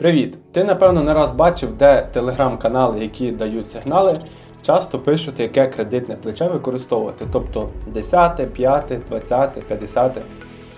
Привіт! Ти напевно не раз бачив, де телеграм-канали, які дають сигнали, часто пишуть, яке кредитне плече використовувати, тобто 10, 5, 20, 50.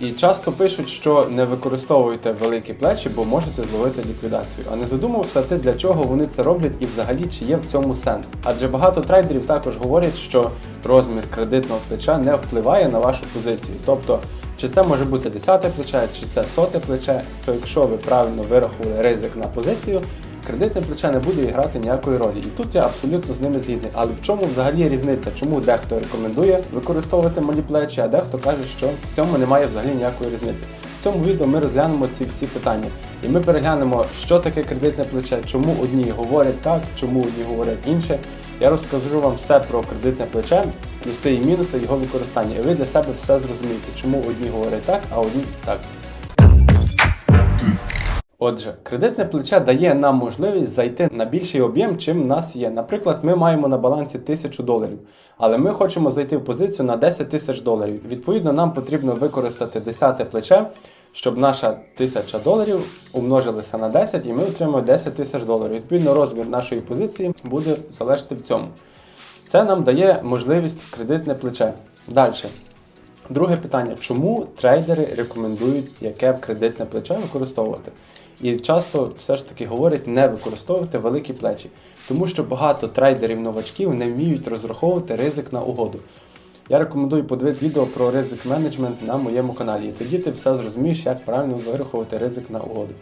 І часто пишуть, що не використовуйте великі плечі, бо можете зловити ліквідацію. А не задумався ти, для чого вони це роблять і взагалі чи є в цьому сенс. Адже багато трейдерів також говорять, що розмір кредитного плеча не впливає на вашу позицію. Тобто, чи це може бути 10 плече, чи це соте плече, то якщо ви правильно вирахували ризик на позицію, кредитне плече не буде грати ніякої ролі. І тут я абсолютно з ними згідний. Але в чому взагалі різниця? Чому дехто рекомендує використовувати малі плечі, а дехто каже, що в цьому немає взагалі ніякої різниці. В цьому відео ми розглянемо ці всі питання. І ми переглянемо, що таке кредитне плече, чому одні говорять так, чому одні говорять інше. Я розкажу вам все про кредитне плече, плюси і мінуси його використання. І ви для себе все зрозумієте, чому одні говорять так, а одні так. Отже, кредитне плече дає нам можливість зайти на більший об'єм, чим в нас є. Наприклад, ми маємо на балансі 1000 доларів, але ми хочемо зайти в позицію на 10 тисяч доларів. Відповідно, нам потрібно використати 10 плече, щоб наша 1000 доларів умножилася на 10 і ми отримаємо 10 тисяч доларів. Відповідно, розмір нашої позиції буде залежати в цьому. Це нам дає можливість кредитне плече. Далі. Друге питання: чому трейдери рекомендують яке кредитне плече використовувати? І часто все ж таки говорять не використовувати великі плечі, тому що багато трейдерів-новачків не вміють розраховувати ризик на угоду. Я рекомендую подивитися відео про ризик менеджмент на моєму каналі, і тоді ти все зрозумієш, як правильно вирахувати ризик на угоду.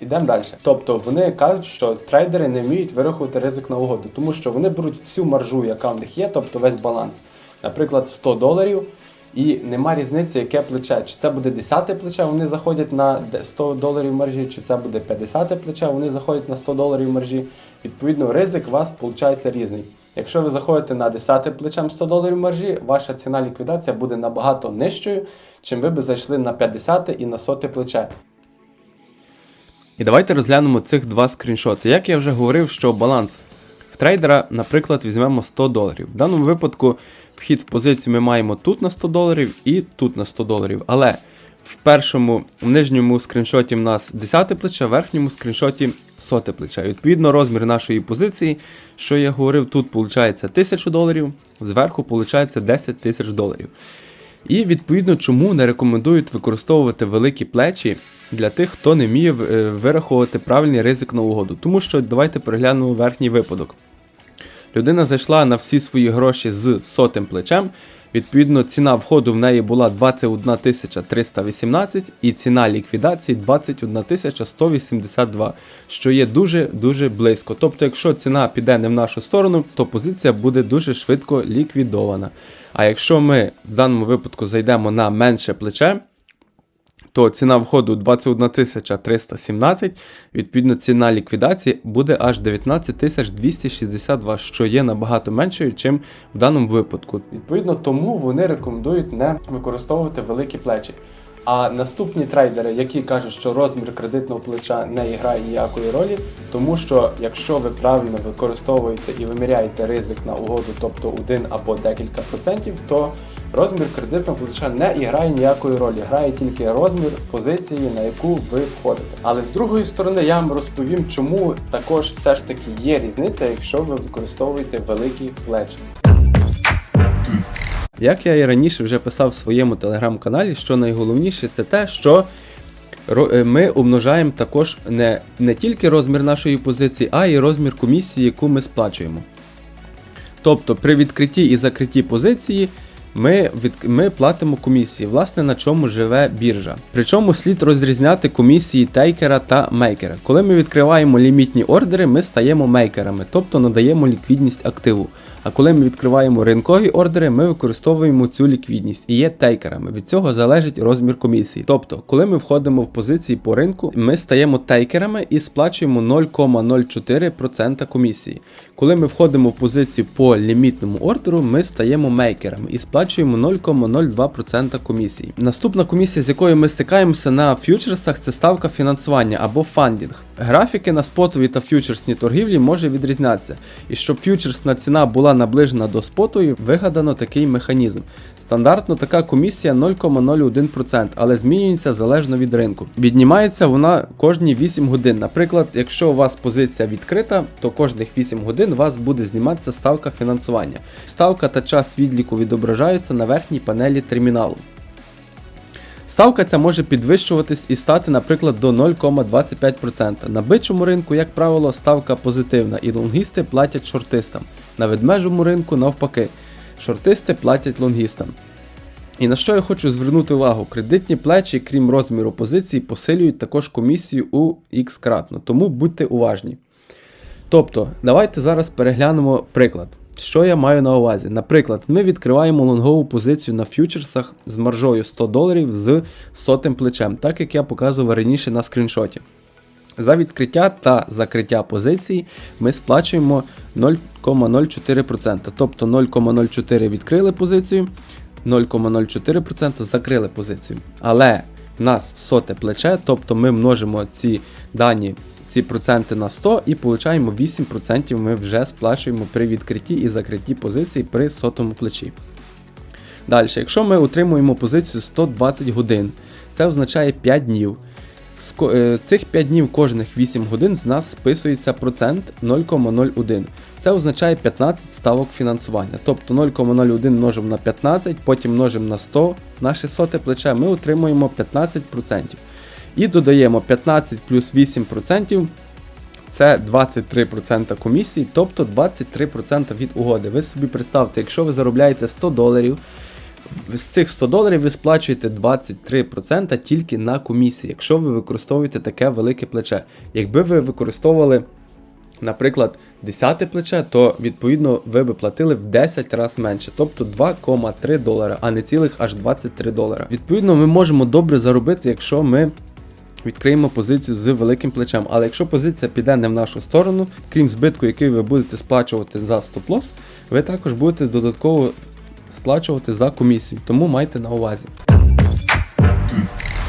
Ідемо далі. Тобто вони кажуть, що трейдери не вміють вирахувати ризик на угоду, тому що вони беруть всю маржу, яка в них є, тобто весь баланс. Наприклад, 100 доларів, і нема різниці, яке плече. Чи це буде 10 плече, вони заходять на 100 доларів маржі, чи це буде 50 плече, вони заходять на 100 доларів маржі. Відповідно, ризик у вас виходить різний. Якщо ви заходите на 10 плечем 100 доларів маржі, ваша ціна ліквідація буде набагато нижчою, чим ви би зайшли на 50 і на 100 плече. І давайте розглянемо цих два скріншоти. Як я вже говорив, що баланс в трейдера, наприклад, візьмемо 100 доларів. В даному випадку вхід в позицію ми маємо тут на 100 доларів і тут на 100 доларів. Але в першому, в нижньому скріншоті в нас 10 плече, в верхньому скріншоті 100 плече. Відповідно, розмір нашої позиції, що я говорив, тут виходить 1000 доларів, зверху виходить 10 тисяч доларів. І відповідно, чому не рекомендують використовувати великі плечі для тих, хто не вміє е, вираховувати правильний ризик на угоду. Тому що давайте переглянемо верхній випадок. Людина зайшла на всі свої гроші з сотим плечем. Відповідно, ціна входу в неї була 21 318 і ціна ліквідації 21 182, що є дуже-дуже близько. Тобто, якщо ціна піде не в нашу сторону, то позиція буде дуже швидко ліквідована. А якщо ми в даному випадку зайдемо на менше плече, то ціна входу 21 317, відповідно, ціна ліквідації буде аж 19 262, що є набагато меншою, чим в даному випадку. Відповідно, тому вони рекомендують не використовувати великі плечі. А наступні трейдери, які кажуть, що розмір кредитного плеча не грає ніякої ролі, тому що якщо ви правильно використовуєте і виміряєте ризик на угоду, тобто один або декілька процентів, то розмір кредитного плеча не грає ніякої ролі, грає тільки розмір позиції, на яку ви входите. Але з другої сторони, я вам розповім, чому також все ж таки є різниця, якщо ви використовуєте великі плечі. Як я і раніше вже писав в своєму телеграм-каналі, що найголовніше це те, що е, ми умножаємо також не, не тільки розмір нашої позиції, а й розмір комісії, яку ми сплачуємо. Тобто при відкритті і закритті позиції ми, від, ми платимо комісії, власне, на чому живе біржа. Причому слід розрізняти комісії тейкера та мейкера. Коли ми відкриваємо лімітні ордери, ми стаємо мейкерами, тобто надаємо ліквідність активу. А коли ми відкриваємо ринкові ордери, ми використовуємо цю ліквідність і є тейкерами. Від цього залежить розмір комісії. Тобто, коли ми входимо в позиції по ринку, ми стаємо тейкерами і сплачуємо 0,04% комісії. Коли ми входимо в позицію по лімітному ордеру, ми стаємо мейкерами і сплачуємо сплачуємо 0,02% комісії. Наступна комісія, з якою ми стикаємося на ф'ючерсах, це ставка фінансування або фандінг. Графіки на спотові та ф'ючерсній торгівлі може відрізнятися. І щоб ф'ючерсна ціна була наближена до спотової, вигадано такий механізм. Стандартно така комісія 0,01%, але змінюється залежно від ринку. Віднімається вона кожні 8 годин. Наприклад, якщо у вас позиція відкрита, то кожних 8 годин у вас буде зніматися ставка фінансування. Ставка та час відліку відображаються на верхній панелі терміналу. Ставка ця може підвищуватись і стати, наприклад, до 0,25%. На бичому ринку, як правило, ставка позитивна, і лонгісти платять шортистам. На ведмежому ринку навпаки, шортисти платять лонгістам. І на що я хочу звернути увагу, кредитні плечі, крім розміру позицій, посилюють також комісію у X кратно, тому будьте уважні. Тобто, давайте зараз переглянемо приклад. Що я маю на увазі? Наприклад, ми відкриваємо лонгову позицію на ф'ючерсах з маржою 100 доларів з сотим плечем, так як я показував раніше на скріншоті. За відкриття та закриття позиції ми сплачуємо 0,04%. Тобто 0,04 відкрили позицію, 0,04% закрили позицію. Але нас соте плече, тобто ми множимо ці дані, ці проценти на 100 і получаємо 8% ми вже сплачуємо при відкритті і закритті позицій при сотому плечі. Далі, якщо ми отримуємо позицію 120 годин, це означає 5 днів. Е, цих 5 днів кожних 8 годин з нас списується процент 0,01. Це означає 15 ставок фінансування. Тобто 0,01 множимо на 15, потім множимо на 100, наше соте плече, ми отримуємо 15%. І додаємо 15 плюс 8%. Це 23% комісії, тобто 23% від угоди. Ви собі представте, якщо ви заробляєте 100 доларів, з цих 100 доларів ви сплачуєте 23% тільки на комісії, якщо ви використовуєте таке велике плече. Якби ви використовували, наприклад, 10 плече, то відповідно ви би платили в 10 разів менше, тобто 2,3 долара, а не цілих аж 23 долара. Відповідно, ми можемо добре заробити, якщо ми відкриємо позицію з великим плечем. Але якщо позиція піде не в нашу сторону, крім збитку, який ви будете сплачувати за стоп-лосс, ви також будете додатково сплачувати за комісію. Тому майте на увазі.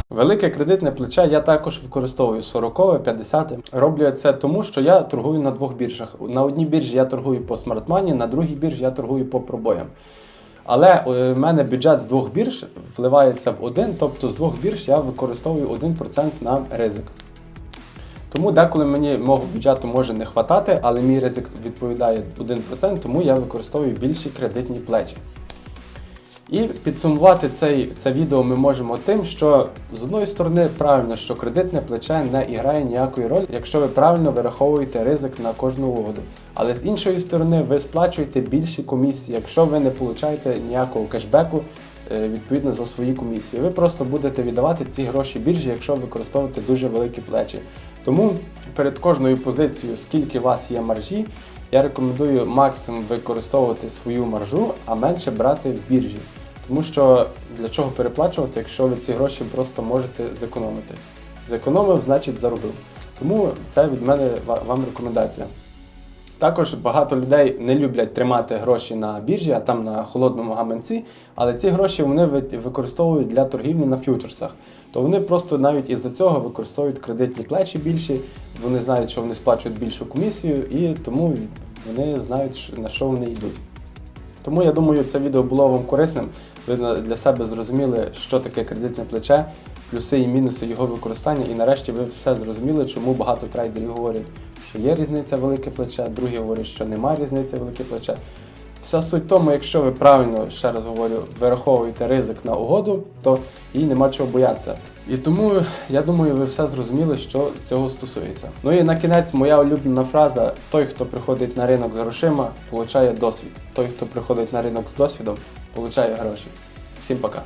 Велике кредитне плече я також використовую 40, 50. Роблю це тому, що я торгую на двох біржах. На одній біржі я торгую по смартмані, на другій біржі я торгую по пробоям. Але е, в мене бюджет з двох бірж вливається в один, тобто з двох бірж я використовую 1% на ризик. Тому деколи мені мого бюджету може не хватати, але мій ризик відповідає 1%, тому я використовую більші кредитні плечі. І підсумувати цей, це відео ми можемо тим, що з одної сторони правильно, що кредитне плече не грає ніякої ролі, якщо ви правильно вираховуєте ризик на кожну угоду. Але з іншої сторони, ви сплачуєте більші комісії, якщо ви не получаєте ніякого кешбеку е, відповідно за свої комісії. Ви просто будете віддавати ці гроші біржі, якщо використовуєте дуже великі плечі. Тому перед кожною позицією, скільки у вас є маржі, я рекомендую максимум використовувати свою маржу, а менше брати в біржі. Тому що для чого переплачувати, якщо ви ці гроші просто можете зекономити. Зекономив, значить заробив. Тому це від мене вам рекомендація. Також багато людей не люблять тримати гроші на біржі, а там на холодному гаманці, але ці гроші вони використовують для торгівлі на ф'ючерсах. То вони просто навіть із-за цього використовують кредитні плечі більші, вони знають, що вони сплачують більшу комісію, і тому вони знають, на що вони йдуть. Тому я думаю, це відео було вам корисним. Ви для себе зрозуміли, що таке кредитне плече, плюси і мінуси його використання. І нарешті ви все зрозуміли, чому багато трейдерів говорять, що є різниця велике плече, другі говорять, що немає різниці велике плече. Вся суть в тому, якщо ви правильно, ще раз говорю, вираховуєте ризик на угоду, то їй нема чого боятися. І тому я думаю, ви все зрозуміли, що цього стосується. Ну і на кінець моя улюблена фраза: той, хто приходить на ринок з грошима, получає досвід. Той, хто приходить на ринок з досвідом, получає гроші. Всім пока.